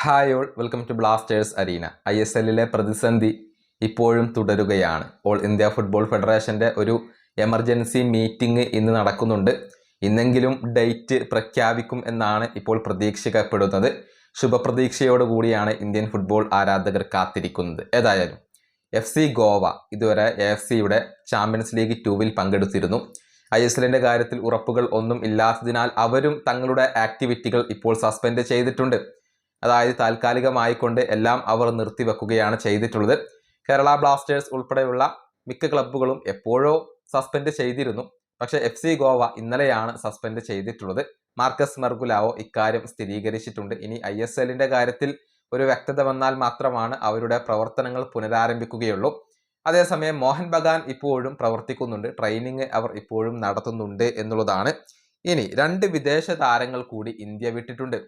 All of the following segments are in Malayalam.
Hi all welcome to Blasters arena I S എല്ലിലെ പ്രതിസന്ധി ഇപ്പോഴും തുടരുകയാണ്. ഓൾ ഇന്ത്യ ഫുട്ബോൾ ഫെഡറേഷന്റെ ഒരു എമർജൻസി മീറ്റിംഗ് ഇന്ന് നടക്കുന്നുണ്ട്. ഇന്നെങ്കിലും ഡേറ്റ് പ്രഖ്യാപിക്കും എന്നാണ് ഇപ്പോൾ പ്രതീക്ഷിക്കപ്പെടുന്നത്. ശുഭപ്രതീക്ഷയോടുകൂടിയാണ് ഇന്ത്യൻ ഫുട്ബോൾ ആരാധകർ കാത്തിരിക്കുന്നത്. ഏതായാലും എഫ് സി ഗോവ ഇതുവരെ എഫ് സിയുടെ ചാമ്പ്യൻസ് ലീഗ് ടൂവിൽ പങ്കെടുത്തിരുന്നു. ഐ എസ് എല്ലിന്റെ കാര്യത്തിൽ ഉറപ്പുകൾ ഒന്നും ഇല്ലാത്തതിനാൽ അവരും തങ്ങളുടെ ആക്ടിവിറ്റികൾ ഇപ്പോൾ സസ്പെൻഡ് ചെയ്തിട്ടുണ്ട്. അതായത് താൽക്കാലികമായിക്കൊണ്ട് എല്ലാം അവർ നിർത്തിവെക്കുകയാണ് ചെയ്തിട്ടുള്ളത്. കേരള ബ്ലാസ്റ്റേഴ്സ് ഉൾപ്പെടെയുള്ള മിക്ക ക്ലബ്ബുകളും എപ്പോഴോ സസ്പെൻഡ് ചെയ്തിരുന്നു. പക്ഷേ എഫ് സി ഗോവ ഇന്നലെയാണ് സസ്പെൻഡ് ചെയ്തിട്ടുള്ളത്. മാർക്കസ് മെർഗുലാവോ ഇക്കാര്യം സ്ഥിരീകരിച്ചിട്ടുണ്ട്. ഇനി ഐ എസ് എല്ലിന്റെ കാര്യത്തിൽ ഒരു വ്യക്തത വന്നാൽ മാത്രമാണ് അവരുടെ പ്രവർത്തനങ്ങൾ പുനരാരംഭിക്കുകയുള്ളൂ. അതേസമയം മോഹൻ ബഗാൻ ഇപ്പോഴും പ്രവർത്തിക്കുന്നുണ്ട്. ട്രെയിനിങ് അവർ ഇപ്പോഴും നടത്തുന്നുണ്ട് എന്നുള്ളതാണ്. ഇനി രണ്ട് വിദേശ താരങ്ങൾ കൂടി ഇന്ത്യ വിട്ടിട്ടുണ്ട്.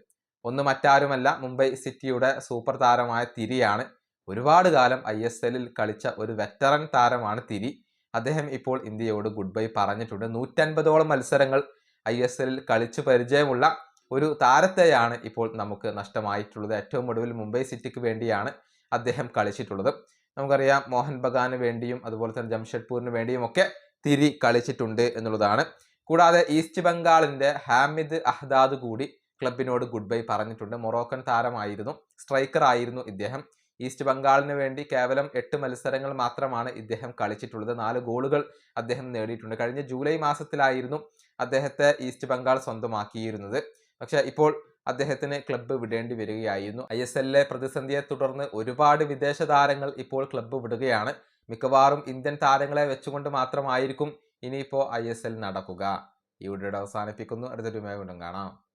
ഒന്ന് മറ്റാരുമല്ല മുംബൈ സിറ്റിയുടെ സൂപ്പർ താരമായ തിരിയാണ്. ഒരുപാട് കാലം ഐ എസ് എല്ലിൽ കളിച്ച ഒരു വെറ്ററൻ താരമാണ് തിരി. അദ്ദേഹം ഇപ്പോൾ ഇന്ത്യയോട് ഗുഡ് ബൈ പറഞ്ഞിട്ടുണ്ട്. നൂറ്റൻപതോളം മത്സരങ്ങൾ ഐ എസ് എല്ലിൽ കളിച്ചു പരിചയമുള്ള ഒരു താരത്തെയാണ് ഇപ്പോൾ നമുക്ക് നഷ്ടമായിട്ടുള്ളത്. ഏറ്റവും ഒടുവിൽ മുംബൈ സിറ്റിക്ക് വേണ്ടിയാണ് അദ്ദേഹം കളിച്ചിട്ടുള്ളത്. നമുക്കറിയാം മോഹൻ ബഗാന് വേണ്ടിയും അതുപോലെ തന്നെ ജംഷഡ്പൂരിന് വേണ്ടിയും ഒക്കെ തിരി കളിച്ചിട്ടുണ്ട് എന്നുള്ളതാണ്. കൂടാതെ ഈസ്റ്റ് ബംഗാളിന്റെ ഹാമിദ് അഹ്ദാദ് കൂടി ക്ലബിനോട് ഗുഡ് ബൈ പറഞ്ഞിട്ടുണ്ട്. മൊറോക്കൻ താരമായിരുന്നു സ്ട്രൈക്കർ ആയിരുന്നു ഇദ്ദേഹം. ഈസ്റ്റ് ബംഗാളിന് വേണ്ടി കേവലം എട്ട് മത്സരങ്ങൾ മാത്രമാണ് ഇദ്ദേഹം കളിച്ചിട്ടുള്ളത്. നാല് ഗോളുകൾ അദ്ദേഹം നേടിയിട്ടുണ്ട്. കഴിഞ്ഞ ജൂലൈ മാസത്തിലായിരുന്നു അദ്ദേഹത്തെ ഈസ്റ്റ് ബംഗാൾ സ്വന്തമാക്കിയിരുന്നത്. പക്ഷേ ഇപ്പോൾ അദ്ദേഹത്തിന് ക്ലബ്ബ് വിടേണ്ടി വരികയായിരുന്നു. ഐ എസ് എല്ലിലെ പ്രതിസന്ധിയെ തുടർന്ന് ഒരുപാട് വിദേശ താരങ്ങൾ ഇപ്പോൾ ക്ലബ്ബ് വിടുകയാണ്. മിക്കവാറും ഇന്ത്യൻ താരങ്ങളെ വെച്ചുകൊണ്ട് മാത്രമായിരിക്കും ഇനിയിപ്പോൾ ഐ എസ് എൽ നടക്കുക. ഈ വീഡിയോയുടെ അവസാനിപ്പിക്കുന്നു. അടുത്തൊരു വീണ്ടും കാണാം.